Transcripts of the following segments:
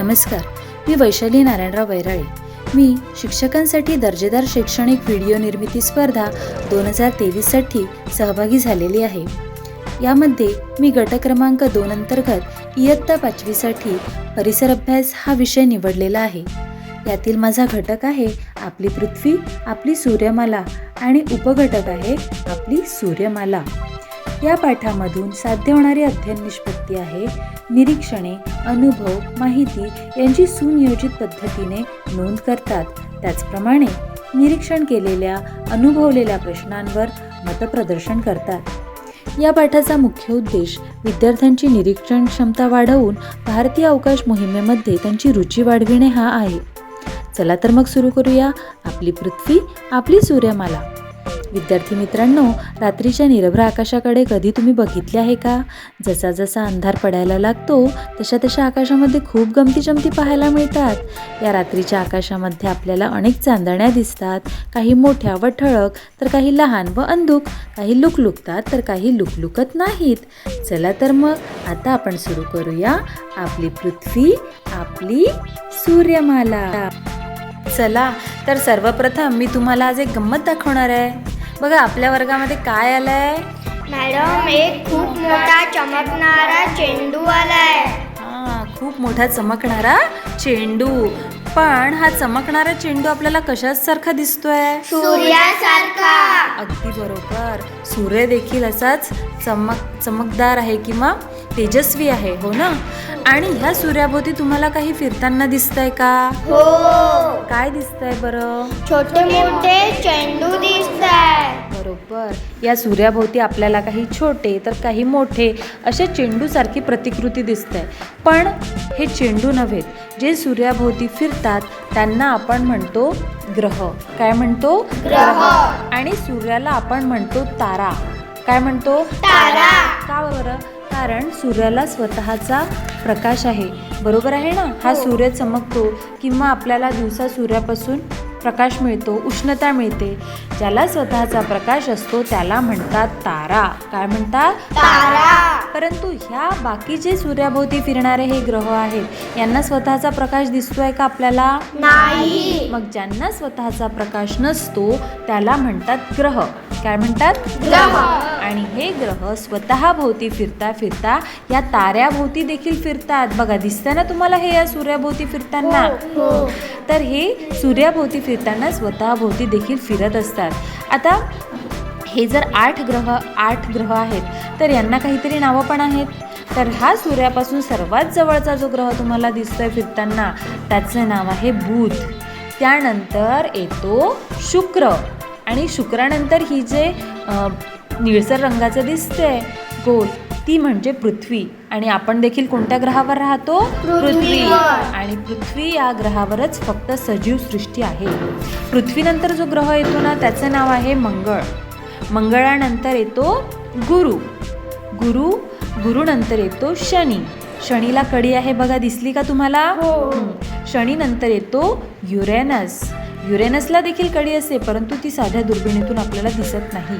नमस्कार मी वैशाली नारायणराव वैराळे मी शिक्षकांसाठी दर्जेदार शैक्षणिक व्हिडिओ निर्मिती स्पर्धा दोन हजार तेवीससाठी सहभागी झालेली आहे. यामध्ये मी गट क्रमांक दोन अंतर्गत इयत्ता पाचवीसाठी परिसर अभ्यास हा विषय निवडलेला आहे. यातील माझा घटक आहे आपली पृथ्वी आपली सूर्यमाला आणि उपघटक आहे आपली सूर्यमाला. या पाठामधून साध्य होणारी अध्ययन निष्पत्ती आहे. निरीक्षणे अनुभव माहिती यांची सुनियोजित पद्धतीने नोंद करतात. त्याचप्रमाणे निरीक्षण केलेल्या अनुभवलेल्या प्रश्नांवर मतप्रदर्शन करतात. या पाठाचा मुख्य उद्देश विद्यार्थ्यांची निरीक्षण क्षमता वाढवून भारतीय अवकाश मोहिमेमध्ये त्यांची रुची वाढविणे हा आहे. चला तर मग सुरू करूया आपली पृथ्वी आपली सूर्यमाला. विद्यार्थी मित्रांनो रात्रीच्या निरभ्र आकाशाकडे कधी तुम्ही बघितले आहे का? जसा जसा अंधार पडायला लागतो तशा तशा आकाशामध्ये खूप गमती जमती पाहायला मिळतात. या रात्रीच्या आकाशामध्ये आपल्याला अनेक चांदण्या दिसतात. काही मोठ्या व ठळक तर काही लहान व अंधुक. काही लुकलुकतात तर काही लुकलुकत नाहीत. चला तर मग आता आपण सुरू करूया आपली पृथ्वी आपली सूर्यमाला. चला तर सर्वप्रथम मी तुम्हाला आज एक गंमत दाखवणार आहे. बघा आपल्या वर्गामध्ये काय आलंय? मॅडम एक खूप मोठा चमकणारा चेंडू आलाय. हा खूप मोठा चमकणारा चेंडू. पण हा चमकणारा चेंडू आपल्याला कशासारखा दिसतोय? सूर्यासारखा. अगदी बरोबर. सूर्य देखील असाच चमक चमकदार आहे किंवा तेजस्वी आहे हो ना? आणि ह्या सूर्याभोवती तुम्हाला काही फिरताना दिसतंय का? हो. काय दिसतंय बरं? छोटे मोठे चेंडू दिसत बरोबर. या सूर्याभोवती आपल्याला काही छोटे तर काही मोठे असे चेंडूसारखी प्रतिकृती दिसते पण हे चेंडू नव्हेत जे सूर्याभोवती फिरतात त्यांना आपण म्हणतो ग्रह. काय म्हणतो? ग्रह. आणि सूर्याला आपण म्हणतो तारा. काय म्हणतो? तारा. का बरं? कारण सूर्याला स्वतःचा प्रकाश आहे. बरोबर आहे ना? हा सूर्य चमकतो किंवा आपल्याला दिवसा सूर्यापासून प्रकाश मिळतो उष्णता मिळते. ज्याला स्वतःचा प्रकाश असतो त्याला म्हणतात तारा. काय म्हणतात? तारा. परंतु ह्या बाकीचे सूर्याभोवती फिरणारे हे ग्रह आहेत यांना स्वतःचा प्रकाश दिसतोय का आपल्याला? नाही. मग ज्यांना स्वतःचा प्रकाश नसतो त्याला म्हणतात ग्रह. काय म्हणतात? ग्रह. आणि हे ग्रह स्वतः भोवती फिरता फिरता या ताऱ्याभोवती देखील फिरतात. बघा दिसतं ना तुम्हाला हे या सूर्याभोवती फिरताना? हो. तर हे सूर्याभोवती फिरताना स्वतःभोवती देखील फिरत असतात. आता हे जर आठ ग्रह आठ ग्रह आहेत तर यांना काहीतरी नावं पण आहेत. तर हा सूर्यापासून सर्वात जवळचा जो ग्रह तुम्हाला दिसतोय फिरताना त्याचं नाव आहे बुध. त्यानंतर येतो शुक्र. आणि शुक्रानंतर ही जे निळसर रंगाचं दिसतंय गोल ती म्हणजे पृथ्वी. आणि आपण देखील कोणत्या ग्रहावर राहतो? पृथ्वीवर. आणि पृथ्वी या ग्रहावरच फक्त सजीव सृष्टी आहे. पृथ्वीनंतर जो ग्रह येतो ना त्याचं नाव आहे मंगळ. मंगळानंतर येतो गुरु. गुरु गुरुनंतर येतो शनी. शनीला कडी आहे बघा दिसली का तुम्हाला? हो. हं. शनीनंतर येतो युरेनस. युरेनसला देखील कडी असते परंतु ती साध्या दुर्बिणीतून आपल्याला दिसत नाही.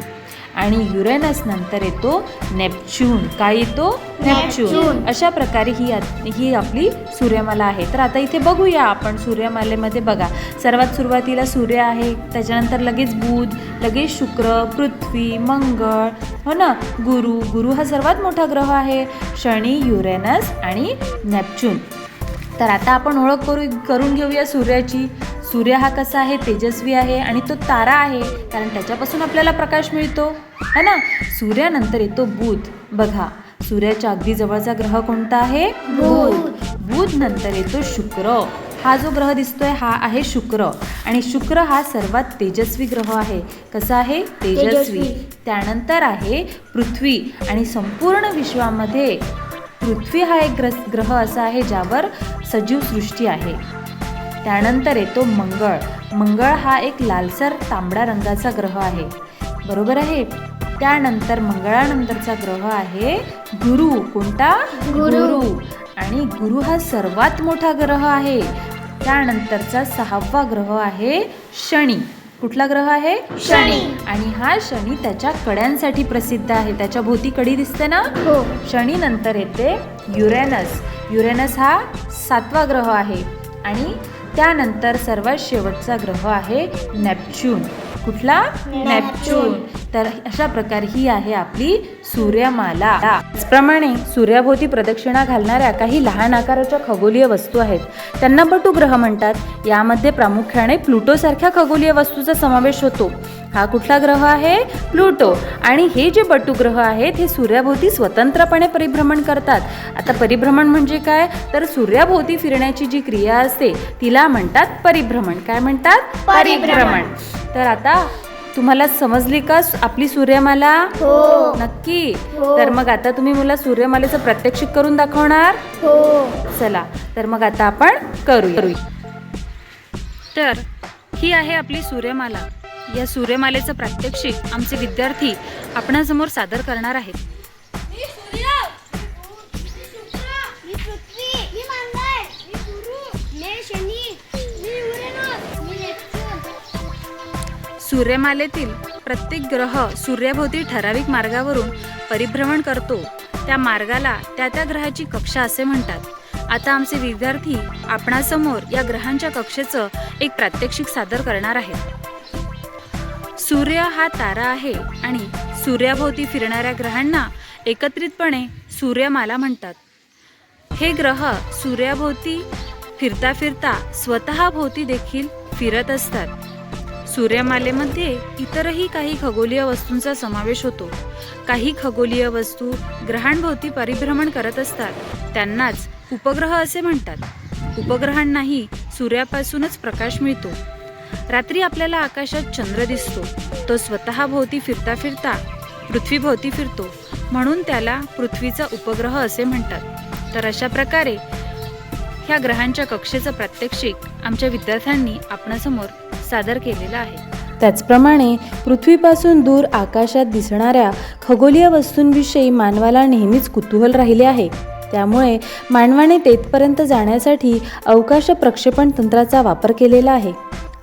आणि युरेनस नंतर येतो नेपच्यून. काय येतो? नेपच्यून. अशा प्रकारे ही ही आपली सूर्यमाला आहे. तर आता इथे बघूया आपण सूर्यमालेमध्ये बघा. सर्वात सुरुवातीला सूर्य आहे त्याच्यानंतर लगेच बुध लगेच शुक्र पृथ्वी मंगळ हो ना? गुरु. गुरु हा सर्वात मोठा ग्रह आहे शनी युरेनस आणि नेपच्यून. तर आता आपण ओळख करू करून घेऊया सूर्याची. सूर्य हा कसा आहे तेजस्वी आहे आणि तो तारा आहे कारण त्याच्यापासून आपल्याला प्रकाश मिळतो. है ना? सूर्यानंतर येतो बुध. बघा सूर्याच्या अगदी जवळचा ग्रह कोणता आहे? बुध. बुध नंतर येतो शुक्र. हा जो ग्रह दिसतोय हा आहे शुक्र. आणि शुक्र हा सर्वात तेजस्वी ग्रह आहे. कसा आहे? तेजस्वी. त्यानंतर आहे पृथ्वी. आणि संपूर्ण विश्वामध्ये पृथ्वी हा एक ग्रस ग्रह असा आहे ज्यावर सजीव सृष्टी आहे. त्यानंतर येतो मंगळ. मंगळ हा एक लालसर तांबडा रंगाचा ग्रह आहे. बरोबर आहे? त्यानंतर मंगळानंतरचा ग्रह आहे गुरु. कोणता? गुरु. आणि गुरु हा सर्वात मोठा ग्रह आहे. त्यानंतरचा सहावा ग्रह आहे शनी. कुठला ग्रह आहे? शनी. आणि हा शनी त्याच्या कड्यांसाठी प्रसिद्ध आहे. त्याच्या भोवती कडी दिसते ना? हो. शनी नंतर येते युरेनस. युरेनस हा सातवा ग्रह आहे. आणि त्यानंतर सर्वात शेवटचा ग्रह आहे नेपच्यून. कुठला? नेपच्यून. तर अशा प्रकारे ही आहे आपली सूर्यमाला. त्याचप्रमाणे सूर्याभोवती प्रदक्षिणा घालणाऱ्या काही लहान आकाराच्या खगोलीय वस्तू आहेत. त्यांना बटू ग्रह म्हणतात. यामध्ये प्रामुख्याने प्लुटो सारख्या खगोलीय वस्तूचा समावेश होतो. हा कुठला ग्रह आहे? प्लुटो. आणि हे जे बटू ग्रह आहेत हे सूर्याभोवती स्वतंत्रपणे परिभ्रमण करतात. आता परिभ्रमण म्हणजे काय? तर सूर्याभोवती फिरण्याची जी क्रिया असते तिला म्हणतात परिभ्रमण. काय म्हणतात? परिभ्रमण. तर आता तुम्हाला समजली का आपली सूर्यमाला? हो. नक्की? हो. तर मग आता तुम्ही मला सूर्यमालेचं प्रात्यक्षिक करून दाखवणार? हो. चला तर मग आता आपण करूया. तर ही आहे आपली सूर्यमाला. या सूर्यमालेचं प्रात्यक्षिक आमचे विद्यार्थी आपणासमोर सादर करणार आहेत. सूर्यमालेतील प्रत्येक ग्रह सूर्याभोवती ठराविक मार्गावरून परिभ्रमण करतो. त्या मार्गाला त्या त्या ग्रहाची कक्षा असे म्हणतात. आता आमचे विद्यार्थी आपणासमोर या ग्रहांच्या कक्षेचं एक प्रात्यक्षिक सादर करणार आहेत. सूर्य हा तारा आहे आणि सूर्याभोवती फिरणाऱ्या ग्रहांना एकत्रितपणे सूर्यमाला म्हणतात. हे ग्रह सूर्याभोवती फिरता फिरता स्वतःभोवती देखील फिरत असतात. सूर्यमालेमध्ये इतरही काही खगोलीय वस्तूंचा समावेश होतो. काही खगोलीय वस्तू ग्रहांभोवती परिभ्रमण करत असतात. त्यांनाच उपग्रह असे म्हणतात. उपग्रहांनाही सूर्यापासूनच प्रकाश मिळतो. रात्री आपल्याला आकाशात चंद्र दिसतो. तो स्वतः भोवती फिरता फिरता पृथ्वीभोवती फिरतो. म्हणून त्याला पृथ्वीचा उपग्रह असे म्हणतात. तर अशा प्रकारे ह्या ग्रहांच्या कक्षेचं प्रात्यक्षिक आमच्या विद्यार्थ्यांनी आपणासमोर सादर केलेलं आहे. त्याचप्रमाणे पृथ्वीपासून दूर आकाशात दिसणाऱ्या खगोलीय वस्तूंविषयी मानवाला नेहमीच कुतूहल राहिले आहे. त्यामुळे मानवाने तेथपर्यंत जाण्यासाठी अवकाश प्रक्षेपण तंत्राचा वापर केलेला आहे.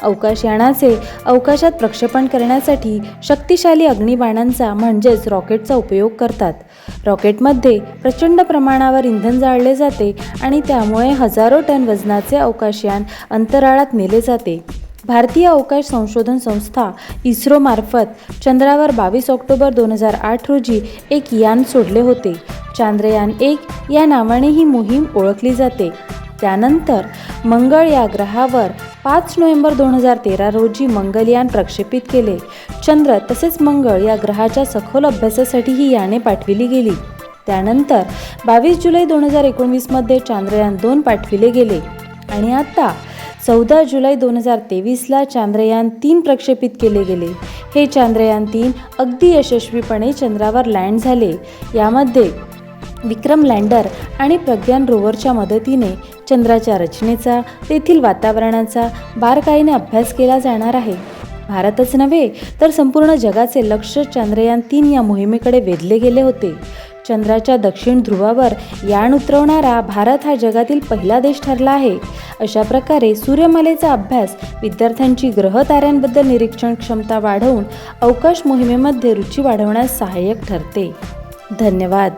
अवकाशयानाचे अवकाशात प्रक्षेपण करण्यासाठी शक्तिशाली अग्निबाणांचा म्हणजेच रॉकेटचा उपयोग करतात. रॉकेटमध्ये प्रचंड प्रमाणावर इंधन जाळले जाते आणि त्यामुळे हजारो टन वजनाचे अवकाशयान अंतराळात नेले जाते. भारतीय अवकाश संशोधन संस्था इस्रोमार्फत चंद्रावर बावीस ऑक्टोबर दोन हजार आठ रोजी एक यान सोडले होते. चांद्रयान एक या नावाने ही मोहीम ओळखली जाते. त्यानंतर मंगळ या ग्रहावर पाच नोव्हेंबर दोन हजार तेरा रोजी मंगलयान प्रक्षेपित केले. चंद्र तसेच मंगळ या ग्रहाच्या सखोल अभ्यासासाठी ही याने पाठविली गेली. त्यानंतर बावीस जुलै दोन हजार एकोणवीसमध्ये चांद्रयान दोन पाठविले गेले. आणि आता चौदा जुलै दोन हजार तेवीसला चांद्रयान तीन प्रक्षेपित केले गेले. हे चांद्रयान तीन अगदी यशस्वीपणे चंद्रावर लँड झाले. यामध्ये विक्रम लँडर आणि प्रज्ञान रोवरच्या मदतीने चंद्राच्या रचनेचा तेथील वातावरणाचा बारकाईने अभ्यास केला जाणार आहे. भारतच नव्हे तर संपूर्ण जगाचे लक्ष चंद्रयान तीन या मोहिमेकडे वेधले गेले होते. चंद्राच्या दक्षिण ध्रुवावर यान उतरवणारा भारत हा जगातील पहिला देश ठरला आहे. अशा प्रकारे सूर्यमालेचा अभ्यास विद्यार्थ्यांची ग्रह ताऱ्यांबद्दल निरीक्षण क्षमता वाढवून अवकाश मोहिमेमध्ये रुची वाढवण्यास सहाय्यक ठरते. धन्यवाद.